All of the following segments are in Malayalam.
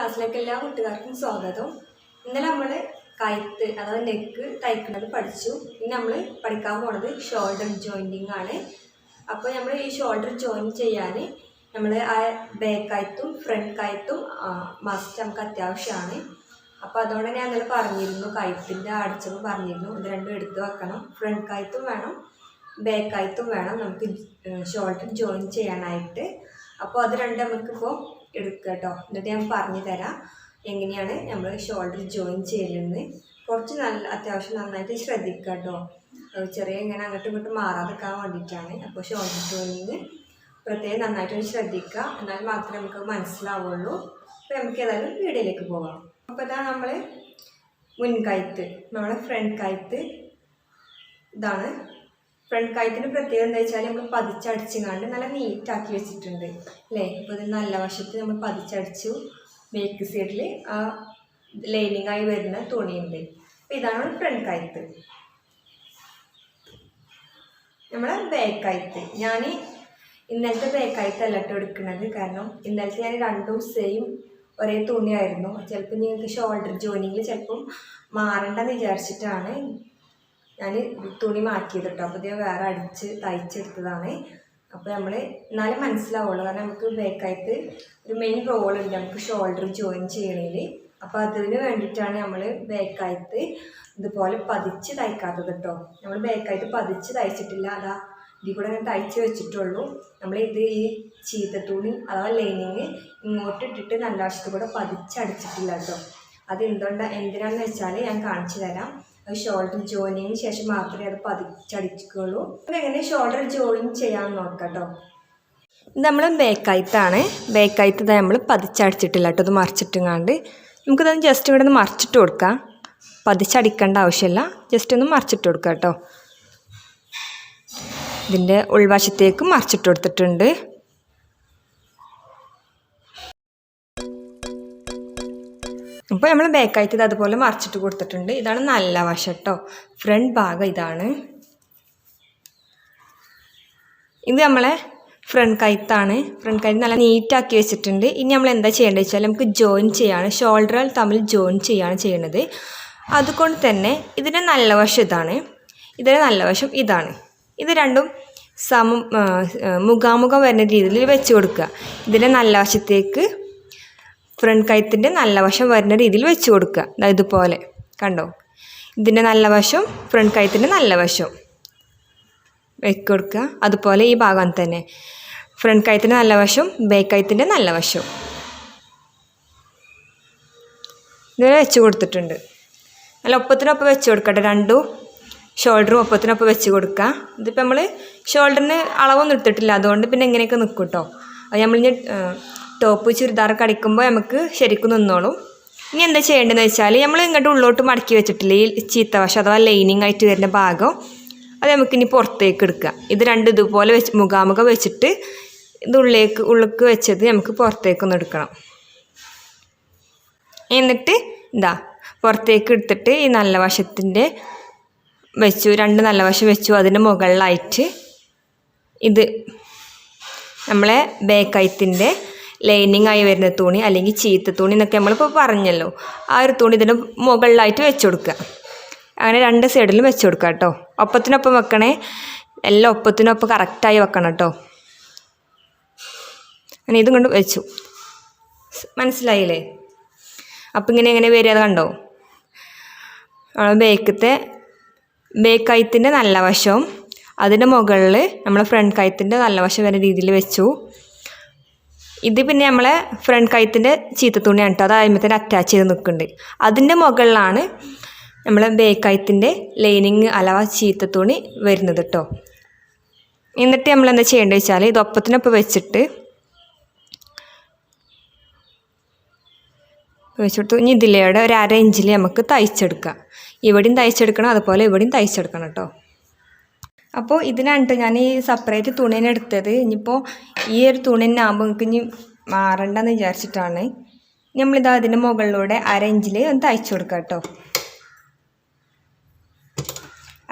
ക്ലാസ്സിലേക്ക് എല്ലാ കൂട്ടുകാർക്കും സ്വാഗതം. ഇന്നലെ നമ്മൾ കൈത്ത് അതായത് നെക്ക് തയ്ക്കുന്നത് പഠിച്ചു. ഇനി നമ്മൾ പഠിക്കാൻ പോണത് ഷോൾഡർ ജോയിന്റിങ് ആണ്. അപ്പോൾ നമ്മൾ ഈ ഷോൾഡർ ജോയിൻ ചെയ്യാൻ നമ്മൾ ആ ബാക്ക് കയത്തും ഫ്രണ്ട് കയത്തും മസ്റ്റ് നമുക്ക് അത്യാവശ്യമാണ്. അപ്പോൾ അതുകൊണ്ട് ഞാൻ ഇന്നലെ പറഞ്ഞിരുന്നു കഴുത്തിന്റെ അടിച്ചപ്പോൾ പറഞ്ഞിരുന്നു. ഇത് രണ്ടും എടുത്ത് വെക്കണം. ഫ്രണ്ട് കയത്തും വേണം ബാക്ക് കയത്തും വേണം നമുക്ക് ഷോൾഡർ ജോയിൻ ചെയ്യാനായിട്ട്. അപ്പോൾ അത് രണ്ട് നമുക്കിപ്പോൾ എടുക്കുക കേട്ടോ എന്നിട്ട് ഞാൻ പറഞ്ഞു തരാം എങ്ങനെയാണ് നമ്മൾ ഷോൾഡർ ജോയിൻ ചെയ്യലെന്ന്. കുറച്ച് നല്ല അത്യാവശ്യം നന്നായിട്ട് ശ്രദ്ധിക്കുക കേട്ടോ ചെറിയ ഇങ്ങനെ അങ്ങോട്ടും ഇങ്ങോട്ടും മാറാതെക്കാൻ വേണ്ടിയിട്ടാണ്. അപ്പോൾ ഷോൾഡർ ജോയിനിങ് പ്രത്യേകം നന്നായിട്ട് ശ്രദ്ധിക്കുക എന്നാൽ മാത്രമേ നമുക്ക് മനസ്സിലാവുള്ളൂ. അപ്പോൾ നമുക്ക് ഏതായാലും വീഡിയോയിലേക്ക് പോകാം. അപ്പോൾ ഇതാ നമ്മൾ മുൻകൈത്ത് നമ്മുടെ ഫ്രണ്ട് കൈത്ത് ഇതാണ് ഫ്രണ്ട് കൈത്തിന് പ്രത്യേകത എന്താ വെച്ചാൽ നമ്മൾ പതിച്ചടിച്ചിങ്ങാണ്ട് നല്ല നീറ്റാക്കി വെച്ചിട്ടുണ്ട്. അല്ലേ ഇപ്പോൾ ഇത് നല്ല വശത്ത് നമ്മൾ പതിച്ചടിച്ചു. ബേക്ക് സൈഡിൽ ആ ലൈനിങ് ആയി വരുന്ന തുണിയുണ്ട്. അപ്പോൾ ഇതാണ് ഫ്രണ്ട് കൈത്ത് നമ്മളെ ബാക്ക് കൈത്ത് ഞാൻ ഇന്നലത്തെ ബാക്ക് കയത്തല്ല കേട്ടോ എടുക്കുന്നത്. കാരണം ഇന്നലത്തെ ഞാൻ രണ്ടും സെയിം ഒരേ തുണിയായിരുന്നു. ചിലപ്പോൾ നിങ്ങൾക്ക് ഷോൾഡർ ജോയിനിങ്ങിൽ ചിലപ്പം മാറണ്ടെന്ന് വിചാരിച്ചിട്ടാണ് ഞാൻ തുണി മാറ്റിയത് കേട്ടോ അപ്പോൾ ഇത് വേറെ അടിച്ച് തയ്ച്ചെടുത്തതാണ്. അപ്പോൾ നമ്മൾ എന്നാലും മനസ്സിലാവുള്ളൂ. കാരണം നമുക്ക് ബേക്കായിട്ട് ഒരു മെയിൻ റോൾ ഉണ്ട്. നമുക്ക് ഷോൾഡർ ജോയിൻ ചെയ്യണമെങ്കിൽ അപ്പോൾ അതിന് വേണ്ടിയിട്ടാണ് നമ്മൾ ബേക്കായിട്ട് ഇതുപോലെ പതിച്ച് തയ്ക്കാത്തത് കേട്ടോ നമ്മൾ ബേക്കായിട്ട് പതിച്ച് തയ്ച്ചിട്ടില്ല. അതാ ഇതിൽ കൂടെ ഞാൻ തയ്ച്ച് വെച്ചിട്ടുള്ളൂ. നമ്മൾ ഇത് ഈ ചീത്ത തുണി അഥവാ ലൈനിങ് ഇങ്ങോട്ട് ഇട്ടിട്ട് നല്ല വശത്ത് കൂടെ പതിച്ചടിച്ചിട്ടില്ല കേട്ടോ അത് എന്തുകൊണ്ടാണ് എന്തിനാണെന്ന് വെച്ചാൽ ഞാൻ കാണിച്ചു തരാം. ഷോൾഡർ ജോയിനിങ്ങിന് ശേഷം മാത്രമേ അത് പതിച്ചടിക്കുള്ളൂ എങ്ങനെ ഷോൾഡർ ജോയിൻ ചെയ്യാൻ നോക്കാം കേട്ടോ നമ്മൾ ബേക്കായിത്താണ് ബേക്കായിത്ത് നമ്മൾ പതിച്ചടിച്ചിട്ടില്ല കേട്ടോ. ഇത് മറിച്ചിട്ടുങ്ങാണ്ട്. നമുക്കിതൊന്ന് ജസ്റ്റ് ഇവിടെ നിന്ന് മറിച്ചിട്ട് കൊടുക്കാം. പതിച്ചടിക്കേണ്ട ആവശ്യമില്ല. ജസ്റ്റ് ഒന്ന് മറിച്ചിട്ട് കൊടുക്കാം കേട്ടോ. ഇതിന്റെ ഉൾവശത്തേക്ക് മറിച്ചിട്ട് കൊടുത്തിട്ടുണ്ട്. അപ്പോൾ നമ്മൾ ബാക്കായിട്ട് ഇത് അതുപോലെ മറിച്ചിട്ട് കൊടുത്തിട്ടുണ്ട്. ഇതാണ് നല്ല വശം കേട്ടോ ഫ്രണ്ട് ഭാഗം ഇതാണ്. ഇത് നമ്മളെ ഫ്രണ്ട് കൈത്താണ്. ഫ്രണ്ട് കൈത്ത് നല്ല നീറ്റാക്കി വെച്ചിട്ടുണ്ട്. ഇനി നമ്മൾ എന്താ ചെയ്യേണ്ടത് വെച്ചാൽ നമുക്ക് ജോയിൻ ചെയ്യാണ്. ഷോൾഡറുകൾ തമ്മിൽ ജോയിൻ ചെയ്യാണ് ചെയ്യുന്നത് അതുകൊണ്ട് തന്നെ ഇതിന്റെ നല്ല വശം ഇതാണ്. ഇതിന്റെ നല്ല വശം ഇതാണ്. ഇത് രണ്ടും സമ മുഖാമുഖം വരുന്ന രീതിയിൽ വെച്ച് കൊടുക്കുക. ഇതിന്റെ നല്ല വശത്തേക്ക് ഫ്രണ്ട് കഴുത്തിന്റെ നല്ല വശം വരുന്ന രീതിയിൽ വെച്ച് കൊടുക്കുക. ഇതുപോലെ. കണ്ടോ? ഇതിന്റെ നല്ല വശം ഫ്രണ്ട് കഴുത്തിന്റെ നല്ല വശം വെക്ക് കൊടുക്കുക. അതുപോലെ ഈ ഭാഗം തന്നെ. ഫ്രണ്ട് കഴുത്തിന്റെ നല്ല വശം ബാക്ക് കഴുത്തിന്റെ നല്ല വശം ഇതുവരെ വെച്ച് കൊടുത്തിട്ടുണ്ട്. നല്ല ഒപ്പത്തിനൊപ്പം വെച്ച് കൊടുക്കട്ടെ. രണ്ടും ഷോൾഡറും ഒപ്പത്തിനൊപ്പം വെച്ച് കൊടുക്കുക. ഇതിപ്പോൾ നമ്മൾ ഷോൾഡറിന് അളവൊന്നും എടുത്തിട്ടില്ല. അതുകൊണ്ട് പിന്നെ എങ്ങനെയൊക്കെ നിൽക്കും കേട്ടോ അത് നമ്മളിഞ്ഞ് ടോപ്പ് ചുരിദാറൊക്കെ അടിക്കുമ്പോൾ നമുക്ക് ശരിക്കും നിന്നോളും. ഇനി എന്താ ചെയ്യേണ്ടതെന്ന് വെച്ചാൽ നമ്മൾ ഇങ്ങോട്ട് ഉള്ളോട്ട് മടക്കി വെച്ചിട്ടില്ലേ ഈ ചീത്ത വശം അഥവാ ലൈനിങ് ആയിട്ട് വരുന്ന ഭാഗം അത് നമുക്കിനി പുറത്തേക്ക് എടുക്കുക. ഇത് രണ്ട് ഇതുപോലെ വെച്ച് മുഖാമുഖം വെച്ചിട്ട് ഇത് ഉള്ളിലേക്ക് ഉള്ളിലേക്ക് വെച്ചത് നമുക്ക് പുറത്തേക്കൊന്ന് എടുക്കണം. എന്നിട്ട് ഇതാ പുറത്തേക്ക് എടുത്തിട്ട് ഈ നല്ല വശത്തിന്റെ വെച്ചു രണ്ട് നല്ല വശം വെച്ചു അതിന്റെ മുകളിലായിട്ട് ഇത് നമ്മളെ ബേക്കയത്തിന്റെ ലൈനിങ് ആയി വരുന്ന തുണി അല്ലെങ്കിൽ ചീത്ത തുണി എന്നൊക്കെ നമ്മളിപ്പോൾ പറഞ്ഞല്ലോ. ആ ഒരു തുണി ഇതിന്റെ മുകളിലായിട്ട് വെച്ച് കൊടുക്കുക. അങ്ങനെ രണ്ട് സൈഡിലും വെച്ച് കൊടുക്കുക കേട്ടോ. ഒപ്പത്തിനൊപ്പം വെക്കണേ. എല്ലാം ഒപ്പത്തിനൊപ്പം കറക്റ്റായി വെക്കണം കേട്ടോ. അങ്ങനെ ഇതും കൊണ്ട് വെച്ചു. മനസ്സിലായില്ലേ? അപ്പം ഇങ്ങനെ എങ്ങനെ വരിക അത് കണ്ടോ? ബേക്കത്തെ ബേക്ക് കയത്തിന്റെ നല്ല വശവും അതിന്റെ മുകളിൽ നമ്മൾ ഫ്രണ്ട് കയത്തിന്റെ നല്ല വശം വരുന്ന രീതിയിൽ വെച്ചു. ഇത് പിന്നെ നമ്മളെ ഫ്രണ്ട് കഴുത്തിന്റെ ചീത്ത തുണിയാണ് കേട്ടോ അത് അതിമത്തിന് അറ്റാച്ച് ചെയ്ത് നിൽക്കുന്നുണ്ട്. അതിന്റെ മുകളിലാണ് നമ്മളെ ബേക്കായത്തിന്റെ ലൈനിങ് അലവ അഥവാ തുണി വരുന്നത് കേട്ടോ എന്നിട്ട് നമ്മൾ എന്താ ചെയ്യേണ്ടത് വെച്ചാൽ ഇത് ഒപ്പത്തിനൊപ്പം വെച്ചിട്ട് വെച്ചിട്ട് ഇനി ഇതിലൂടെ ഒരു അര ഇഞ്ചിൽ നമുക്ക് തയ്ച്ചെടുക്കാം. ഇവിടെയും തയ്ച്ചെടുക്കണം അതുപോലെ ഇവിടെയും തയ്ച്ചെടുക്കണം കേട്ടോ അപ്പോൾ ഇതിനാണ് കേട്ടോ ഞാൻ ഈ സെപ്പറേറ്റ് തുണിനെ എടുത്തത്. ഇനിയിപ്പോൾ ഈ ഒരു തുണി ആകുമ്പോൾ നിങ്ങൾക്ക് ഇനി മാറണ്ടെന്ന് വിചാരിച്ചിട്ടാണ്. നമ്മളിതാ അതിന്റെ മുകളിലൂടെ അരഞ്ചിൽ ഒന്ന് തയ്ച്ചു കൊടുക്കുക കേട്ടോ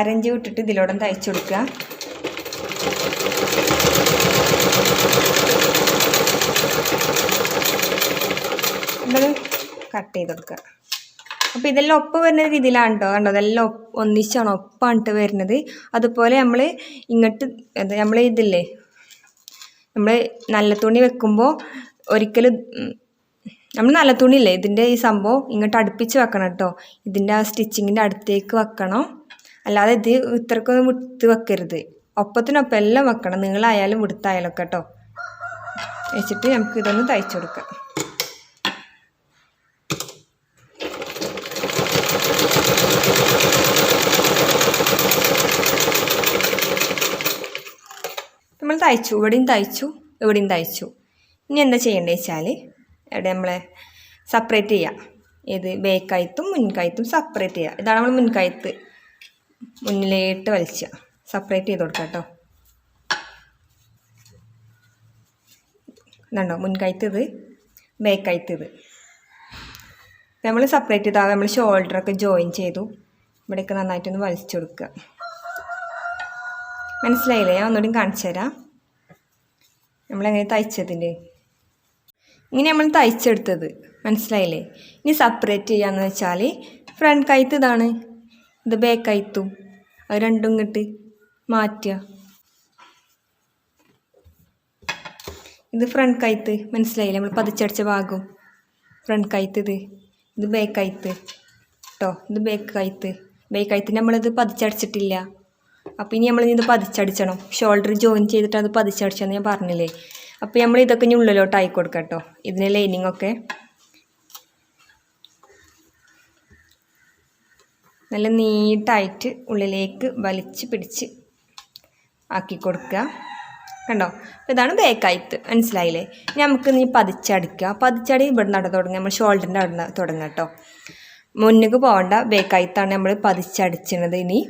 അരഞ്ച് വിട്ടിട്ട് ഇതിലൂടെ തയ്ച്ചു കൊടുക്കുക നമ്മൾ കട്ട് ചെയ്ത് കൊടുക്കുക അപ്പോൾ ഇതെല്ലാം ഒപ്പം വരുന്ന രീതിയിലാണ് കേട്ടോ കണ്ടോ അതെല്ലാം ഒന്നിച്ചാണ് ഒപ്പാണിട്ട് വരുന്നത്. അതുപോലെ നമ്മൾ ഇങ്ങോട്ട് നമ്മൾ ഇതില്ലേ നമ്മൾ നല്ല തുണി വെക്കുമ്പോൾ ഒരിക്കലും നമ്മൾ നല്ല തുണിയില്ലേ ഇതിന്റെ ഈ സംഭവം ഇങ്ങോട്ട് അടുപ്പിച്ച് വെക്കണം കേട്ടോ ഇതിന്റെ ആ സ്റ്റിച്ചിങ്ങിന്റെ അടുത്തേക്ക് വെക്കണം. അല്ലാതെ ഇത് ഇത്രക്കൊന്നും വിട്ട് വെക്കരുത്. ഒപ്പത്തിനൊപ്പം എല്ലാം വെക്കണം. നിങ്ങളായാലും വിടുത്തായാലും ഒക്കെ കേട്ടോ വെച്ചിട്ട് നമുക്ക് ഇതൊന്ന് തയ്ച്ചു കൊടുക്കാം നമ്മൾ തയ്ച്ചു ഇവിടെയും തയ്ച്ചു ഇവിടെയും തയ്ച്ചു. ഇനി എന്താ ചെയ്യേണ്ടത് വെച്ചാൽ ഇവിടെ നമ്മൾ സെപ്പറേറ്റ് ചെയ്യാം. ഏത് ബേക്കയത്തും മുൻകയത്തും സെപ്പറേറ്റ് ചെയ്യുക ഇതാണ് നമ്മൾ മുൻകയത്ത് മുന്നിലേട്ട് വലിച്ചുക സെപ്പറേറ്റ് ചെയ്ത് കൊടുക്കാം കേട്ടോ. ഇതുണ്ടോ? മുൻകയത്ത് ഇത് ഇത് നമ്മൾ സെപ്പറേറ്റ് ചെയ്താൽ നമ്മൾ ഷോൾഡറൊക്കെ ജോയിൻ ചെയ്തു. ഇവിടെയൊക്കെ നന്നായിട്ടൊന്ന് വലിച്ചു കൊടുക്കുക. മനസ്സിലായില്ലേ? ഞാൻ ഒന്നുകൂടി കാണിച്ചു തരാം. നമ്മളെങ്ങനെ തയ്ച്ചതിന്റെ ഇങ്ങനെ നമ്മൾ തയ്ച്ചെടുത്തത്. മനസ്സിലായില്ലേ? ഇനി സെപ്പറേറ്റ് ചെയ്യാന്ന് വെച്ചാൽ ഫ്രണ്ട് കൈത്ത് ഇതാണ്. ഇത് ബാക്ക് കൈത്തും. അത് രണ്ടും ഇങ്ങോട്ട് മാറ്റുക. ഇത് ഫ്രണ്ട് കൈത്ത്. മനസ്സിലായില്ലേ? നമ്മൾ പതിച്ചടിച്ച ഭാഗം. ഫ്രണ്ട് കൈത്ത് ഇത്. ഇത് ബാക്ക് കൈത്ത്. കേട്ടോ ഇത് ബാക്ക് കൈത്ത്. ബാക്ക് കൈത്ത് നമ്മളിത് പതിച്ചടിച്ചിട്ടില്ല. അപ്പോൾ ഇനി നമ്മൾ ഇത് പതിച്ചടിച്ചണം. ഷോൾഡർ ജോയിൻ ചെയ്തിട്ട് അത് പതിച്ചടിച്ചെന്ന് ഞാൻ പറഞ്ഞില്ലേ? അപ്പോൾ നമ്മൾ ഇതൊക്കെ ഇനി ഉള്ളിലോട്ട് ആയി കൊടുക്കാം കേട്ടോ. ഇതിന് ലൈനിങ് ഒക്കെ. നല്ല നീട്ടായിട്ട് ഉള്ളിലേക്ക് വലിച്ച് പിടിച്ച് ആക്കി കൊടുക്കുക. കണ്ടോ? അപ്പോൾ ഇതാണ് ബേക്കായിട്ട് മനസ്സിലായില്ലേ? നമുക്ക് നീ പതിച്ചടിക്കുക പതിച്ചടി ഇവിടെ നട തുടങ്ങുക നമ്മൾ ഷോൾഡറിന്റെ അവിടെ തുടങ്ങുക കേട്ടോ. മുന്നിക്ക് പോകേണ്ട. ബേക്കായിത്താണ് നമ്മൾ പതിച്ചടിച്ചത് ഇനി.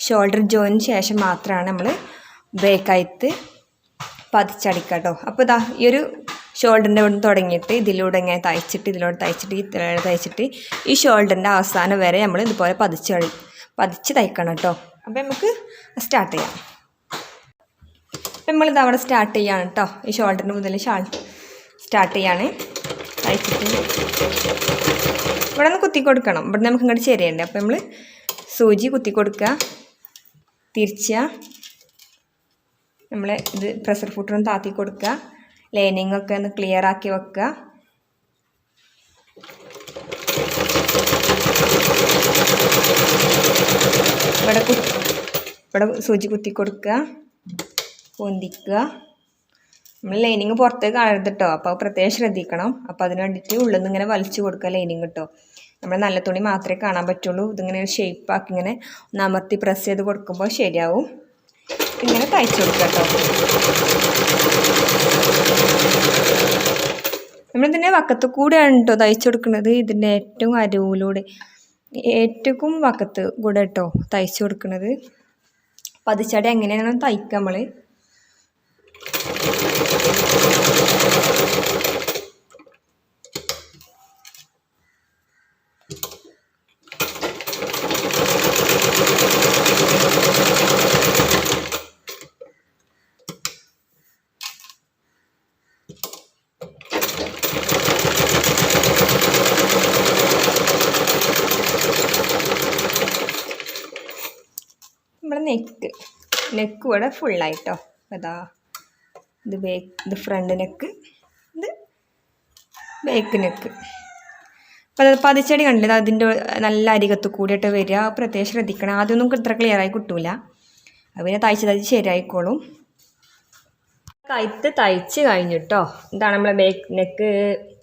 ഷോൾഡർ ജോയിന് ശേഷം മാത്രമാണ് നമ്മൾ ബ്രേക്കായിട്ട് പതിച്ചടിക്കുക കേട്ടോ അപ്പോൾ ഇതാ ഈ ഒരു ഷോൾഡറിന്റെ ഇവിടെ തുടങ്ങിയിട്ട് ഇതിലൂടെ ഇങ്ങനെ തയ്ച്ചിട്ട് ഇതിലൂടെ തയ്ച്ചിട്ട് ഇതിലൂടെ തയ്ച്ചിട്ട് ഈ ഷോൾഡറിന്റെ അവസാനം വരെ നമ്മൾ ഇതുപോലെ പതിച്ച് പതിച്ച് തയ്ക്കണം കേട്ടോ അപ്പോൾ നമുക്ക് സ്റ്റാർട്ട് ചെയ്യാം. അപ്പം നമ്മളിത് അവിടെ സ്റ്റാർട്ട് ചെയ്യാണ് കേട്ടോ ഈ ഷോൾഡറിന് മുതൽ ഷാൾ സ്റ്റാർട്ട് ചെയ്യാണ്. തയ്ച്ചിട്ട് ഇവിടെ നിന്ന് കുത്തി കൊടുക്കണം. ഇവിടെ നമുക്ക് ഇങ്ങോട്ട് ശരിയുണ്ട് അപ്പോൾ നമ്മൾ സൂചി കുത്തി കൊടുക്കുക തിരിച്ച നമ്മൾ ഇത് പ്രഷർ ഫുട്ടറും താത്തി കൊടുക്കുക. ലൈനിങ് ഒക്കെ ഒന്ന് ക്ലിയർ ആക്കി വെക്കുക. ഇവിടെ ഇവിടെ സൂചി കുത്തി കൊടുക്കുക. പൊന്തിക്കുക. നമ്മൾ ലൈനിങ് പുറത്തേക്ക് കേട്ടോ അപ്പോൾ പ്രത്യേകം ശ്രദ്ധിക്കണം. അപ്പോൾ അതിന് വേണ്ടിയിട്ട് ഉള്ളിൽ നിന്ന് ഇങ്ങനെ വലിച്ചു കൊടുക്കുക ലൈനിങ് കേട്ടോ നമ്മൾ നല്ല തുണി മാത്രമേ കാണാൻ പറ്റുള്ളൂ. ഇതിങ്ങനെ ഒരു ഷേപ്പാക്കി ഇങ്ങനെ ഒന്ന് അമർത്തി പ്രസ് ചെയ്ത് കൊടുക്കുമ്പോൾ ശരിയാവും. ഇങ്ങനെ തയ്ച്ചു കൊടുക്കാം കേട്ടോ. നമ്മളിതിന്റെ വക്കത്ത് കൂടെയാണ് കേട്ടോ തയ്ച്ചു കൊടുക്കുന്നത്. ഇതിന്റെ ഏറ്റവും അരുവിലൂടെ ഏറ്റവും വക്കത്ത് കൂടെ കേട്ടോ തയ്ച്ചു കൊടുക്കുന്നത്. പതിച്ചടി എങ്ങനെയാണ് തയ്ക്കുക നമ്മൾ നമ്മുടെ നെക്ക് നെക്ക് ഇവിടെ ഫുള്ളായിട്ടോ അതാ ഇത് ബേക്ക് ഇത് ഫ്രണ്ട് നെക്ക് ഇത് ബേക്ക് നെക്ക് അപ്പോൾ അത് പതിച്ചടി കണ്ടില്ല? അതിന്റെ നല്ല അരികത്ത് കൂടിയിട്ട് വരിക. പ്രത്യേകം ശ്രദ്ധിക്കണം. ആദ്യമൊന്നും ഇത്ര ക്ലിയർ ആയി കിട്ടൂല. അത് പിന്നെ തയ്ച്ച് തയ്ച്ച് ശരിയായിക്കോളും. കൈത്ത് തയ്ച്ച് കഴിഞ്ഞിട്ടോ ഇതാണ് നമ്മളെ ബേക്ക് നെക്ക്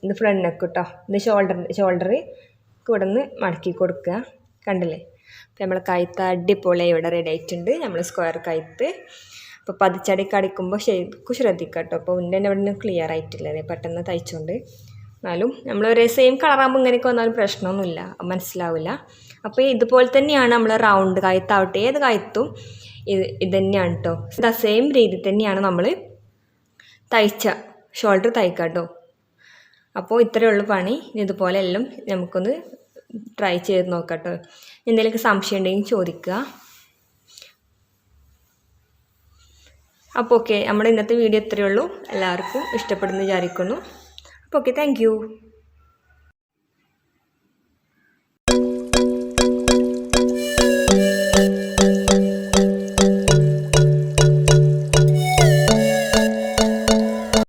ഇത് ഫ്രണ്ട് നെക്ക് കേട്ടോ ഇത് ഷോൾഡർ ഷോൾഡർ ഇവിടെ നിന്ന് മടക്കി കൊടുക്കുക. കണ്ടില്ലേ? അപ്പോൾ നമ്മൾ കഴുത്ത് അടിപൊളി ഇവിടെ റെഡി ആയിട്ടുണ്ട്. നമ്മൾ സ്ക്വയർ കഴുത്ത് അപ്പോൾ പതിച്ചടിക്ക് അടിക്കുമ്പോൾ ശരിക്കും ശ്രദ്ധിക്കുക കേട്ടോ അപ്പോൾ ഉണ്ടെന്നെ ഇവിടെ നിന്ന് ക്ലിയർ ആയിട്ടില്ല പെട്ടെന്ന് തയ്ച്ചുകൊണ്ട് എന്നാലും നമ്മൾ ഒരേ സെയിം കളറാകുമ്പോൾ ഇങ്ങനെയൊക്കെ വന്നാലും പ്രശ്നമൊന്നുമില്ല. മനസ്സിലാവില്ല. അപ്പോൾ ഇതുപോലെ തന്നെയാണ് നമ്മൾ റൗണ്ട് കയത്താവട്ടെ ഏത് കൈത്തും ഇത് ഇത് തന്നെയാണ് കേട്ടോ ഇതാ സെയിം രീതി തന്നെയാണ് നമ്മൾ തയ്ച്ച. ഷോൾഡർ തയ്ക്കുക കേട്ടോ അപ്പോൾ ഇത്രയേ ഉള്ളൂ പണി. ഇതുപോലെ എല്ലാം നമുക്കൊന്ന് ട്രൈ ചെയ്ത് നോക്കാം കേട്ടോ എന്തെങ്കിലുമൊക്കെ സംശയം ഉണ്ടെങ്കിൽ ചോദിക്കുക. അപ്പോൾ ഓക്കെ നമ്മുടെ ഇന്നത്തെ വീഡിയോ ഇത്രയേ ഉള്ളൂ. എല്ലാവർക്കും ഇഷ്ടപ്പെടുന്നു വിചാരിക്കുന്നു. അപ്പോൾ ഓക്കെ താങ്ക്